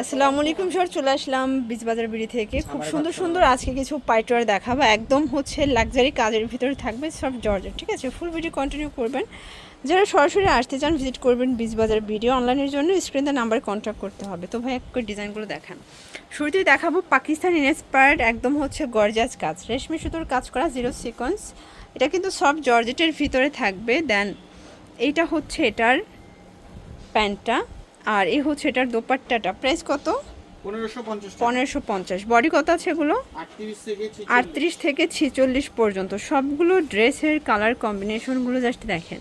আসসালামু আলাইকুম স্যার চলে আসলাম বীজবাজার বিড়ি থেকে। খুব সুন্দর সুন্দর আজকে কিছু পাইটওয়ার দেখাবো। একদম হচ্ছে লাক্সারি কাজের ভিতরে থাকবে সব জর্জের ঠিক আছে? ফুল ভিডিও কন্টিনিউ করবেন। যারা সরাসরি আসতে চান ভিজিট করবেন বীজবাজার ভিডিও অনলাইনের জন্য স্ক্রিনে নাম্বার কন্ট্যাক্ট করতে হবে। তো ভাই একটু ডিজাইনগুলো দেখান। শুরুতেই দেখাবো পাকিস্তান ইন্সপায়ার্ড একদম হচ্ছে গর্জাস কাজ। রেশমি সুতোর কাজ করা জিরো সিকোয়েন্স এটা কিন্তু সব জর্জেটের ভিতরে থাকবে। দেন এইটা হচ্ছে এটার প্যান্টটা। আর এই হচ্ছে এটার দোপাট্টাটা। প্রাইস কত? পনেরোশো পঞ্চাশ বডি কত আছে এগুলো? আটত্রিশ থেকে আটত্রিশ থেকে ছিচল্লিশ পর্যন্ত। সবগুলো ড্রেসের কালার কম্বিনেশনগুলো জাস্ট দেখেন।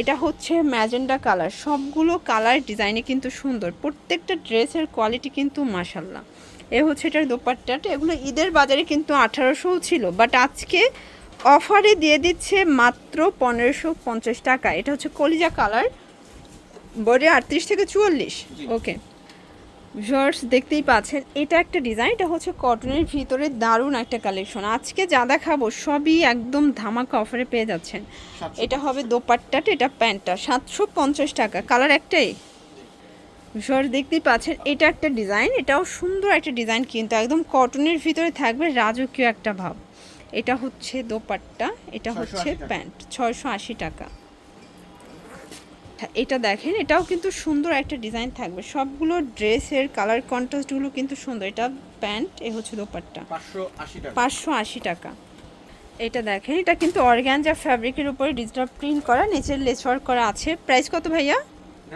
এটা হচ্ছে ম্যাজেন্ডা কালার সবগুলো কালার ডিজাইনে কিন্তু সুন্দর। প্রত্যেকটা ড্রেসের কোয়ালিটি কিন্তু মাসাল্লাহ এ হচ্ছে এটার দোপাট্টাটা। এগুলো ঈদের বাজারে কিন্তু আঠারোশোও ছিল। বাট আজকে অফারে দিয়ে দিচ্ছে মাত্র পনেরোশো পঞ্চাশ টাকা। এটা হচ্ছে কলিজা কালার বডি আটত্রিশ থেকে চুয়াল্লিশ? ওকে। ভিউয়ার্স দেখতেই পাচ্ছেন এটা একটা ডিজাইন এটা হচ্ছে কটনের ভিতরে দারুণ একটা কালেকশন। আজকে যা দেখাবো সবই একদম ধামাকা অফারে পেয়ে যাচ্ছেন। এটা হবে দোপাট্টাটা এটা প্যান্টটা সাতশো পঞ্চাশ টাকা। কালার একটাই? ভিউয়ার্স দেখতেই পাচ্ছেন এটা একটা ডিজাইন এটাও সুন্দর একটা ডিজাইন কিন্তু একদম কটনের ভিতরে থাকবে রাজকীয় একটা ভাব। এটা হচ্ছে দোপাট্টা এটা হচ্ছে প্যান্ট ছয়শো আশি টাকা। এটা দেখেন এটাও কিন্তু সুন্দর একটা ডিজাইন থাকবে। সবগুলো ড্রেসের কালার কন্ট্রাস্টগুলো কিন্তু সুন্দর। এটা প্যান্ট এ হচ্ছে দোপাট্টা। পাঁচশো আশি টাকা। এটা দেখেন এটা কিন্তু অর্গ্যানজা ফ্যাব্রিকের উপরে ডিজিটাল প্রিন্ট করা নিচের লেস ওয়ার্ক করা আছে। প্রাইস কত ভাইয়া?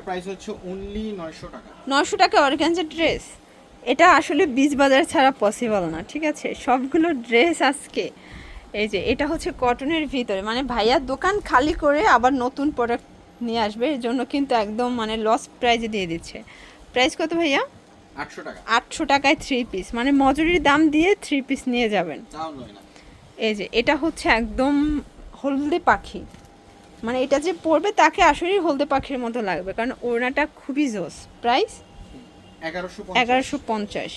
প্রাইস হচ্ছে অনলি নয়শো টাকা। নশো টাকা অর্গ্যানজা ড্রেস এটা আসলে বীজ বাজার ছাড়া পসিবল না ঠিক আছে? সবগুলো ড্রেস আজকে। এই যে এটা হচ্ছে কটনের ভিতরে। মানে ভাইয়ার দোকান খালি করে আবার নতুন প্রোডাক্ট নিয়ে আসবে এর জন্য কিন্তু একদম মানে লস প্রাইজে দিয়ে দিচ্ছে। প্রাইস কত ভাইয়া? আটশো টাকা। আটশো টাকায় থ্রি পিস মানে মজুরির দাম দিয়ে থ্রি পিস নিয়ে যাবেন। এই যে এটা হচ্ছে একদম হলদে পাখি। মানে এটা যে পড়বে তাকে আসলেই হলদে পাখির মতো লাগবে কারণ ওড়নাটা খুবই জোস। প্রাইস এগারোশো এগারোশো পঞ্চাশ।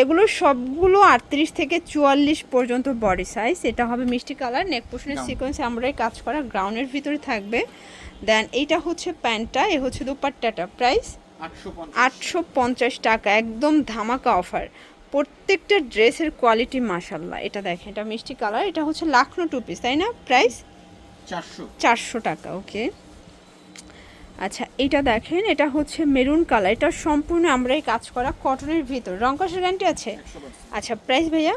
এগুলো সবগুলো আটত্রিশ থেকে চুয়াল্লিশ পর্যন্ত বডি সাইজ এটা হবে মিষ্টি কালার নেক Gown. সিকোয়েন্স আমরাই কাজ করা গ্রাউন্ডের ভিতরে থাকবে। দেন এইটা হচ্ছে প্যান্টটা এ হচ্ছে দোপাট্টাটা প্রাইস আটশো পঞ্চাশ। টাকা একদম ধামাকা অফার প্রত্যেকটা ড্রেসের কোয়ালিটি মাসাল্লাহ এটা দেখেন এটা মিষ্টি কালার এটা হচ্ছে লাখনো টু পিস তাই না? প্রাইস চারশো। চারশো টাকা ওকে আচ্ছা এটা দেখেন এটা হচ্ছে মেরুন কালার। এটা সম্পূর্ণ আমরা এই কাজ করা কটনের ভিতর। রং কষের গ্যারান্টি আছে? আচ্ছা প্রাইস ভাইয়া?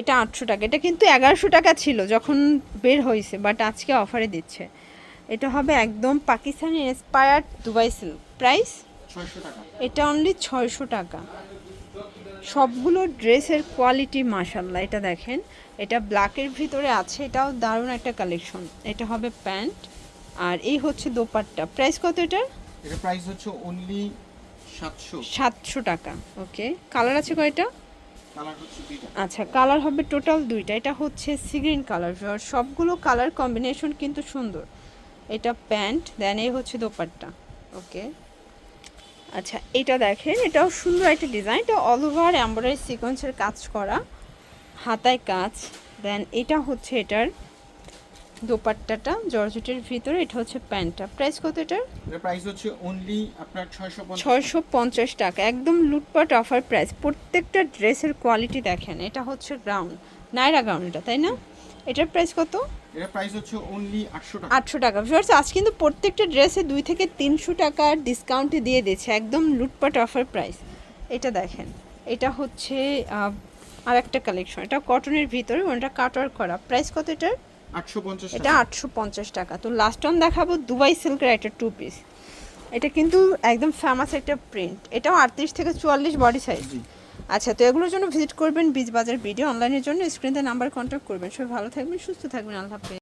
এটা আটশো টাকা। এটা কিন্তু এগারোশো টাকা ছিল যখন বের হয়েছে বাট আজকে অফারে দিচ্ছে। এটা হবে একদম Pakistani inspired Dubai silk price এটা অনলি ছয়শো টাকা। সবগুলো ড্রেসের কোয়ালিটি মাসাল্লাহ এটা দেখেন এটা ব্ল্যাকের ভিতরে আছে এটাও দারুণ একটা কালেকশন এটা হবে প্যান্ট। আর এই হচ্ছে দোপাট্টা। প্রাইস কত এটার? এটার প্রাইস হচ্ছে অনলি সাতশো। সাতশো টাকা। ওকে কালার আছে কয়টা? কালার হচ্ছে দুইটা। আচ্ছা কালার হবে টোটাল দুইটা। এটা হচ্ছে সিগ্রিন কালার সবগুলো কালার কম্বিনেশন কিন্তু সুন্দর। এটা প্যান্ট দেন এই হচ্ছে দোপাট্টা। ওকে আচ্ছা এটা দেখেন এটাও সুন্দর একটা ডিজাইন এটা অল ওভার এমব্রয়ডারি সিকোয়েন্সের কাজ করা। হাতায় কাজ। দেন এটা হচ্ছে এটার দোপাট্টাটা জর্জেটের ভিতরে এটা হচ্ছে প্যান্টটা। প্রাইস কত এটার? প্রাইস হচ্ছে অনলি আপনার ছয়শো পঞ্চাশ। ছয়শো পঞ্চাশ টাকা একদম লুটপাট অফার প্রাইস। প্রত্যেকটা ড্রেসের কোয়ালিটি দেখেন এটা হচ্ছে গ্রাউন্ড নাইরা গ্রাউন্ড এটা তাই না? এটার প্রাইস কত? এটার প্রাইস হচ্ছে অনলি আটশো টাকা। আটশো টাকা। ভিউয়ার্স আজ কিন্তু প্রত্যেকটা ড্রেসে দুই থেকে তিনশো টাকা ডিসকাউন্টে দিয়ে দিয়েছে একদম লুটপাট অফার প্রাইস। এটা দেখেন এটা হচ্ছে আর একটা কালেকশন এটা কটনের ভিতরে ওটা কাটওয়ার করা। প্রাইস কত এটার? এটা আটশো পঞ্চাশ টাকা। তো লাস্ট অন দেখাবো দুবাই সিল্কের একটা টু পিস এটা কিন্তু একদম ফেমাস একটা প্রিন্ট এটাও আটত্রিশ থেকে চুয়াল্লিশ বডি সাইজ আচ্ছা তো এগুলোর জন্য ভিজিট করবেন বীজ বাজার ভিডিও অনলাইনের জন্য। স্ক্রিনে নাম্বার কন্ট্যাক্ট করবেন। সবাই ভালো থাকবেন সুস্থ থাকবেন। আল্লাহ হাফেজ।